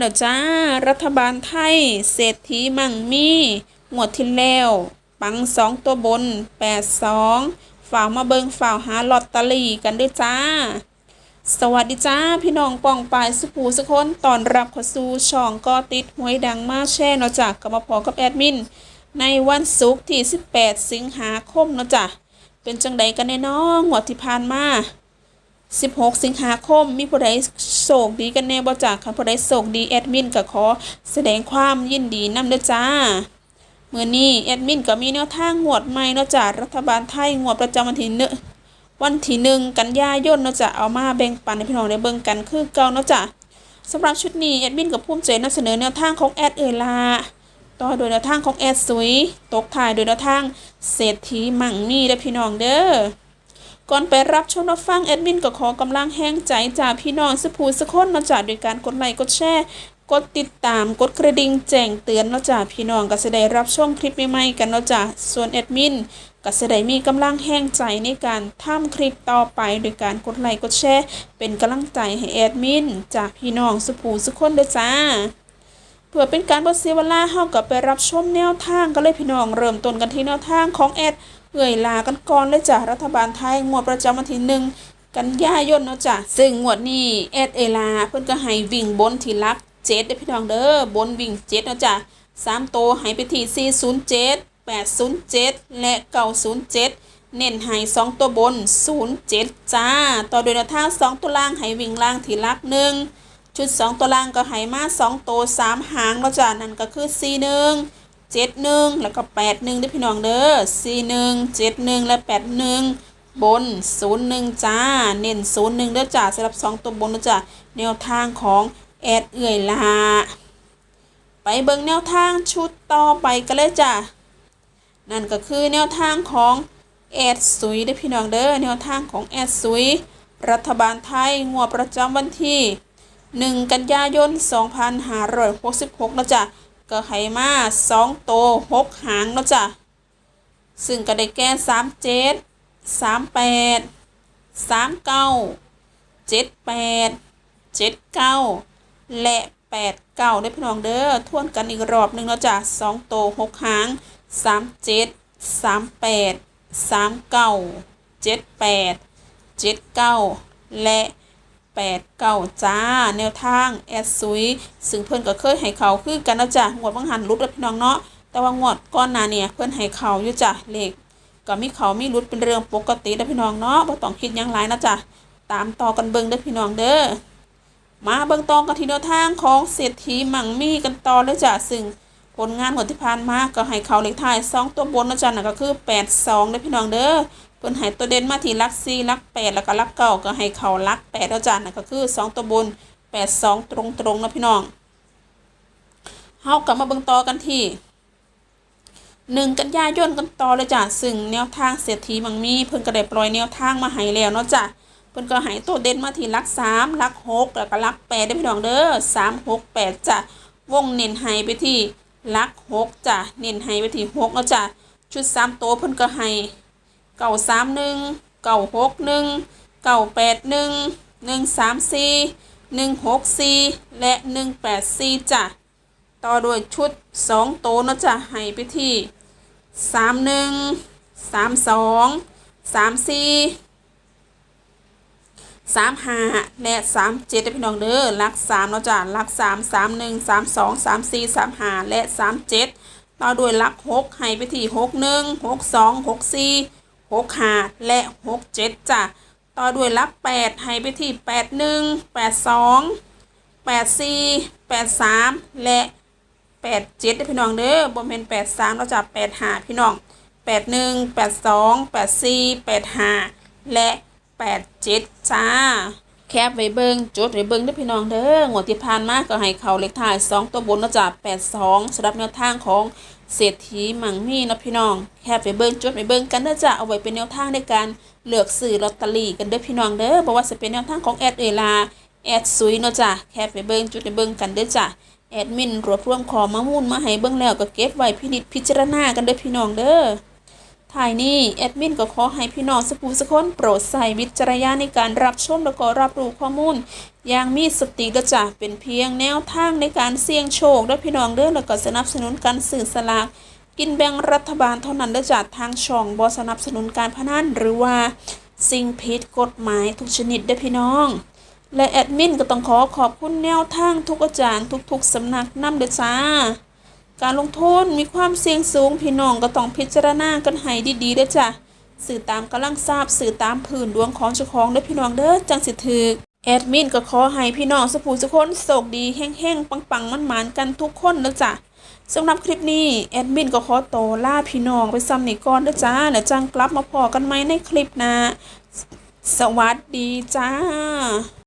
เด้อจ้า รัฐบาลไทย เศรษฐีมั่งมีงวดที่แล้วปังสองตัวบน82ฝ่ามาเบิงฝ่าหาลอตเตอรี่กันด้วยจ้า สวัสดีจ้า พี่น้องป้องปายสุภูสุคนตอนรับข้าสู่ช่องก็ติดหวยดังมาแช่เนาะจ้ะกับมาพอกับแอดมิน ในวันศุกร์ที่ 18 สิงหาคมเนาะจ้ะเป็นจังใดกันแน่น้องงวดที่ผ่านมา 16 สิงหาคมมีผู้ใด โศกดีกันแน่บ่จ้ะคันผู้ใดโศกดีแอดมินก็ขอแสดงความยินดีนำเด้อจ้าเมื่อนี้แอดมินก็มีแนวทางงวดใหม่เนาะจ้ะรัฐบาลไทยงวดประจำวันที่เนวันที่หนึ่งกันยายนเนาะจ้ะเอามาแบ่งปันให้พี่น้องได้เบิ่งกันคือเก่าเนาะจ้ะสำหรับชุดนี้แอดมินกับภูมิใจนำเสนอแนวทางของแอดเอลาต่อโดยแนวทางของแอดสุยตกท้ายโดยแนวทางเศรษฐีมั่งมีเด้อพี่น้องเด้อ ก่อนไปรับชมรับฟังแอดมินก็ขอกำลังแห้งใจจากพี่น้องสผูสกคนนาะจ้ะโดยการกดไลค์กดแชร์กดติดตามกดกระดิ่งแจ้งเตือนเนาะจ้ะพี่น้องก็จะได้รับชมคลิปใหม่ๆกันเนาะจ้ะส่วนแอดมินก็จะได้มีกำลังแห้งใจในการทำคลิปต่อไป โดยการกดไลค์กดแชร์เป็นกำลังใจให้แอดมินจากพี่น้องสผูสกคนเด้อจ้า พื่อเป็นการบ่เสียเวลาเฮากับไปรับชมแนวทางกันเลยพี่น้องเริ่มต้นกันที่แนวทางของแอดเอ่ยลากันก่อนเลยจ้ะรัฐบาลไทยงวดประจำวันที่หนึ่งกันยายนเนาะจ้ะซึ่งงวดนี้แอดเอลาเพิ่นก็ให้วิ่งบนที่ลักเจ็ดเด้พี่น้องเด้อบนวิ่งเจ็ดเนาะจ้ะสามโตวให้ไปที่สี่ศูนย์เจ็ดแปดศูนย์เจ็ดและเก้าศูนย์เจ็ดเน้นให้สองตัวบนศูนย์เจ็ดจ้า ต่อโดยแนวทางสองตัวล่างให้วิ่งล่างที่ลักหนึ่ง ชุด 2 ตัวล่างก็ให้มา2ตัว3หางเนาะจ้ะนั่นก็คือ 4 1 7 1 แล้วก็ 8 1ด้วยพี่น้องเด้อ4 1 7 1 และ 8 1 บน 0 1 จ้า เน้น 0 1เด้อจ้าสำหรับ 2 ตัวบนเด้อจ้าแนวทางของแอดเอื่อยลาไปเบิ่งแนวทางชุดต่อไปกันเลยจ้านั่นก็คือแนวทางของแอดซุยเด้อพี่น้องเด้อแนวทางของแอดซุย รัฐบาลไทยงวดประจำวันที่ 1 กันยายน 2566นะจ๊ะก็ให้มา2โต6หางนะจ๊ะซึ่งก็ได้แก่37 38 39 78 79 และ 89ได้พี่น้องเด้อทวนกันอีกรอบหนึ่งนะจ้ะ2โต6หาง 37 38 39 78 79 และ แปดเก้าจ้า แนวทางแอดซุยซึ่งเพื่อนก็เคยให้เขาคือกันนะจ๊ะงวดบางหันรุดแล้วพี่น้องเนาะแต่ว่างวดก้อนหน้าเนี่ยเพื่อนให้เขาอยู่จ้ะเลขก็มีเขามีรุดเป็นเรื่องปกตินะพี่น้องเนาะบ่ต้องคิดยังหลายนะจ๊ะตามต่อกันเบิ่งเด้อพี่น้องเด้อมาเบิ่งตองกันที่แนวทางของเศรษฐีมั่งมีกันต่อเลยจ้ะซึ่งผลงานหมดที่ผ่านมาก็ให้เขาเลขท้ายสองตัวบนนะจ๊ะนั่นก็คือแปดสองเด้อพี่น้องเด้อ เพิ่นให้ตัวเด่นมาที่ลักซี่ลักแปดแล้วก็ลักเก้าก็ให้เขาลักแปดแล้วจ้ะนั่นก็คือสองตัวบนแปดสองตรงตรงๆนะพี่น้องเฮากลับมาเบิ่งต่อกันที่หนึ่งกันยายนกันต่อเลยจ้ะซึ่งแนวทางเศรษฐีมังมี เพิ่นก็ได้ปล่อยแนวทางมาให้แล้วเนาะจ้ะเพิ่นก็ให้ตัวเด่นมาที่ลักสามลักหกแล้วก็ลักแปดได้พี่น้องเด้อสามหกแปดจ้ะวงเน้นให้ไปที่ลักหกจ้ะเน้นให้ไปที่หกเนาะจ้ะชุดสามตัวเพิ่นก็ให้ เก้าสามหนึ่งเก้าหกหนึ่งเก้าแปดหนึ่งหนึ่งสามสี่หนึ่งหกสี่และหนึ่งแปดสี่จ้ะต่อด้วยชุดสองโตเนาะจ้ะให้ไปที่สามหนึ่งสามสองสามสี่สามห้าและสามเจ็ดพี่น้องเด้อลักสามเนาะจ้ะลักสามสามหนึ่งสามสองสามสี่สามห้าและสามเจ็ดต่อด้วยลักหกให้ไปที่หกหนึ่งหกสองหกสี่ หกห้าและหกเจ็ดจ้ะต่อด้วยลักแปดให้ไปที่แปดหนึ่งแปดสองแปดสี่แปดสามและแปดเจ็ดพี่น้องเด้อบนเป็นแปดสามเราจะแปดห้าพี่น้องแปดหนึ่งแปดสองแปดสี่แปดห้าและแปดเจ็ดจ้า แคบไว้เบิงจดไว้เบิงด้อพี่น้องเด้องวดที่ผ่านมาก็ให้เขาเลขท้าย 2 ตัวบนนะจ้ะ82สำหรับแนวทางของเศรษฐีมังมีเนาะพี่น้อง แคบไว้เบิงจดไว้เบิงกันเด้อจ้ะเอาไว้เป็นแนวทางในการเลือกซื้อลอตเตอรี่กันเด้อพี่น้องเด้อบ่ว่าจะเป็นแนวทางของแอดเอลาแอดซุยเนาะจ้ะแคบไว้เบิงจุดไว้เบิงกันเด้อจ้ะแอดมินรวบรวมขอมามูลมาให้เบิ่งแล้วก็เก็บไว้พินิจพิจารณากันเด้อพี่น้องเด้อ ถ่ายนี้แอดมินก็ขอให้พี่น้องสกูสกคนโปรดใส่วิจารณญาณในการรับชมและก็รับรู้ข้อมูล อย่างมีสติและจ้ะเป็นเพียงแนวทางในการเสี่ยงโชคและพี่น้องเด้อแล้วก็สนับสนุนการสื่อสลากกินแบ่งรัฐบาลเท่านั้นและจากทางช่องบอสนับสนุนการพนันหรือว่า สิ่งผิดกฎหมายทุกชนิดเด้พี่น้อง และแอดมินก็ต้องขอขอบคุณแนวทางทุกอาจารย์ทุกๆสำนักนำเด้อจ้า การลงทุนมีความเสี่ยงสูงพี่น้องก็ต้องพิจารณากันให้ดีๆเด้อจ้ะสื่อตามกำลังทราบสื่อตามผื่นดวงของเจ้าของเด้อพี่น้องเด้อจังสิถึกแอดมินก็ขอให้พี่น้องสุภูสุคนโชคดีแห้งๆปังๆมันๆกันทุกคนนะจ้ะสำหรับคลิปนี้แอดมินก็ขอโตวลาพี่น้องไปซ้ำนี่ก่อนเด้อจ้าแล้วจังกลับมาพอกันไหมในคลิปน้าสวัสดีจ้า